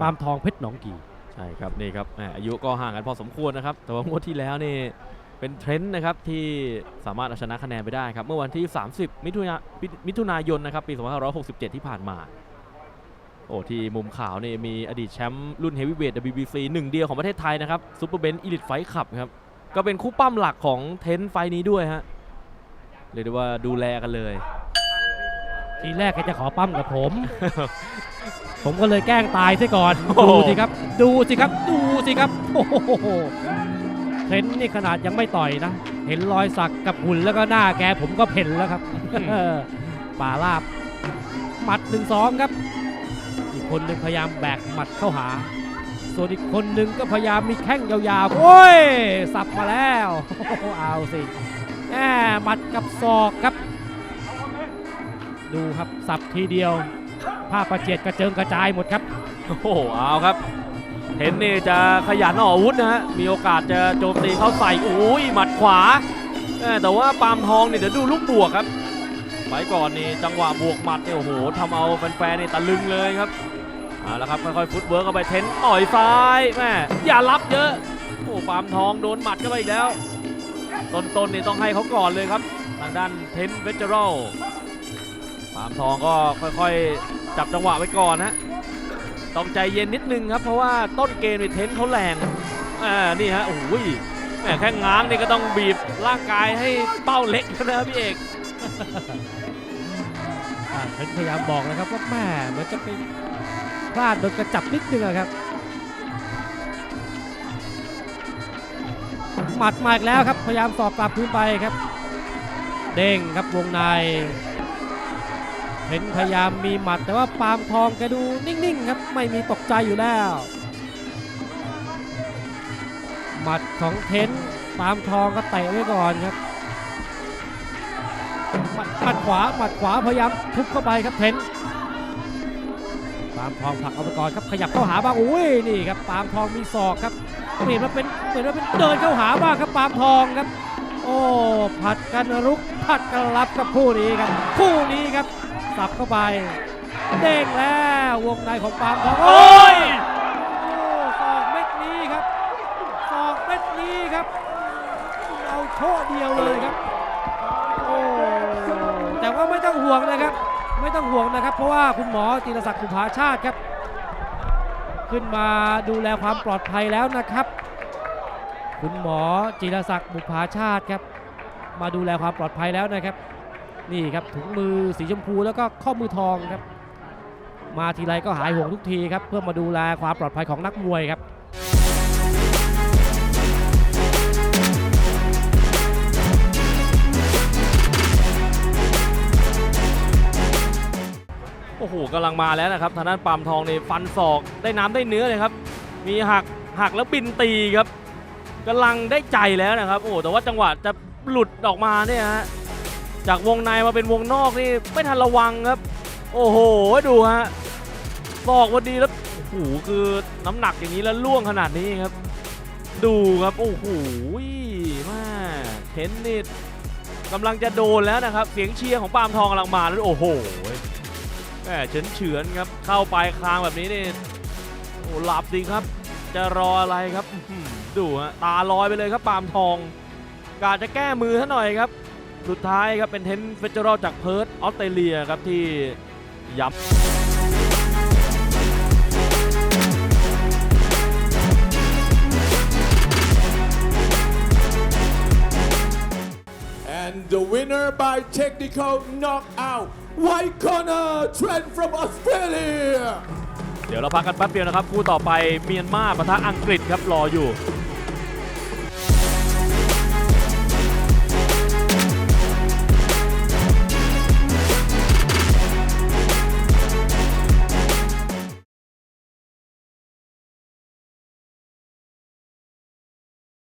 ปาล์มทองเพชรหนองกีใช่ครับนี่ครับอายุก็ห่างกันพอสมควรนะครับ แต่ว่างวดที่แล้วนี่เป็นเทรนด์นะครับที่สามารถเอาชนะคะแนนไปได้ครับ เมื่อวันที่ 30 มิถุนามิถุนายนนะครับปี2567 ที่ผ่านมา โอ้ที่มุมขาวนี่มีอดีตแชมป์รุ่นเฮฟวีเวท WBC หนึ่งเดียวของประเทศไทยนะครับซูเปอร์เบนซ์อีลิทไฟขับครับก็เป็นคู่ปั้มหลักของเทนไฟนี้ด้วยฮะเรียกได้ว่าดูแลกันเลย ทีแรกแกจะขอปั้มกับผม ผมก็เลยแกล้งตายซะก่อนโอ้โหดูสิครับ ดูสิครับ ดูสิครับ โอ้โหเทรนต์นี่ขนาดยังไม่ต่อยนะ เห็นรอยสักกับหุ่นแล้วก็หน้าแกผมก็เพ่นแล้วครับ ป่าลาบ หมัดหนึ่งสองครับ อีกคนหนึ่งพยายามแบกหมัดเข้าหา ส่วนอีกคนหนึ่งก็พยายามมีแข้งยาวๆ โอ้ย สับมาแล้วโอ้โหเอาสิแหมหมัดกับศอกครับ ดูครับสับทีเดียวผ้าประเจดกระเจิงกระจายหมดครับโอ้โหเอาครับ เห็นนี่จะขยันออกอาวุธนะฮะมีโอกาสจะโจมตีเข้าใส่อุ้ยหมัดขวา แต่ว่าปามทองเนี่ยเดี๋ยวดูลูกบวกครับไปก่อนนี่จังหวะบวกหมัดเนี่ยโอ้โหทำเอาแฟนๆนี่ตะลึงเลยครับเอาละครับค่อยๆฟุตเวิร์กเข้าไปเทนต่อยซ้ายแม่อย่ารับเยอะโอ้ปามทองโดนหมัดเข้าไปอีกแล้วต้นๆนี่ต้องให้เขาก่อนเลยครับ ทางด้านเทนเวเจอรัล ปามทองก็ค่อยๆ จับจังหวะไว้ก่อนนะต้องใจเย็นนิดนึงครับ เพราะว่าต้นเกมในเทนเขาแรงอ่านี่ฮะโอ้โหแหมแค่ง้างนี่ก็ต้องบีบร่างกายให้เป้าเล็กนะพี่เอกอ่าเทนพยายามบอกนะครับว่าแม่เหมันจะไปพลาดโดนกระจับนิดนึงอะครับหมัดมาอีกแล้วครับพยายามสอบกลับคืนไปครับ เด้งครับวงใน เห็นพยายามมีหมัดแต่ว่าปาล์มทองแกดูนิ่งๆครับไม่มีตกใจอยู่แล้ว หมัดของเทนปาล์มทองก็เตะไว้ก่อนครับหมัดหมัดขวาหมัดขวาพยายามทุบเข้าไปครับเทนปาล์มทองผลักเอาไปก่อนครับขยับเข้าหาบ้างอุ้ยนี่ครับปาล์มทองมีศอกครับเห็นว่าเป็นเหมือนว่าเป็นเดินเข้าหาบ้างครับปาล์มทองครับ โอ้ผัดกันรุกผัดกันรับกับคู่นี้ครับคู่นี้ บสับเข้าไป เด้งแล้ววงในของปาล์มทองโอ้ยโอ้ศอกเม็ดนี้ครับศอกเม็ดนี้ครับ เอาโชว์เดียวเลยครับโอ้แต่ว่าไม่ต้องห่วงนะครับ ไม่ต้องห่วงนะครับ เพราะว่าคุณหมอจิรศักดิ์สุภาชาติครับ ขึ้นมาดูแลความปลอดภัยแล้วนะครับ คุณหมอจิรศักดิ์บุภาชาติครับ มาดูแลความปลอดภัยแล้วนะครับ นี่ครับถุงมือสีชมพูแล้วก็ข้อมือทองครับ มาทีไรก็หายห่วงทุกทีครับ เพื่อมาดูแลความปลอดภัยของนักมวยครับโอ้โหกำลังมาแล้วนะครับทางด้านปามทองนี่ฟันศอกได้น้ำได้เนื้อเลยครับ มีหักหักแล้วบินตีครับกำลังได้ใจแล้วนะครับ โอ้แต่ว่าจังหวะจะหลุดออกมาเนี่ยฮะ จากวงในมาเป็นวงนอกนี่ไม่ทันระวังครับ โอ้โห ดูฮะศอกวันดีแล้วโอ้โหคือน้ำหนักอย่างนี้แล้วล่วงขนาดนี้ครับ ดูครับโอ้โหม่เห็นนี่กำลังจะโดนแล้วนะครับ เสียงเชียร์ของปามทองกำลังมาแล้วโอ้โหแหมเฉือนเฉือนๆครับเข้าปลายคางแบบนี้นี่โอ้หลับสิครับ จะรออะไรครับดูฮะตาลอยไปเลยครับปามทองกาจะแก้มือซะหน่อยครับ สุดท้ายครับเป็นเทนเฟเจอรัลจากเพิร์ธออสเตรเลียครับที่ยับ And the winner by technical knockout, White Corner, Trent from Australia. เดี๋ยวเราพักกันแป๊บเดียวนะครับ คู่ต่อไปเมียนมาปะทะอังกฤษครับรออยู่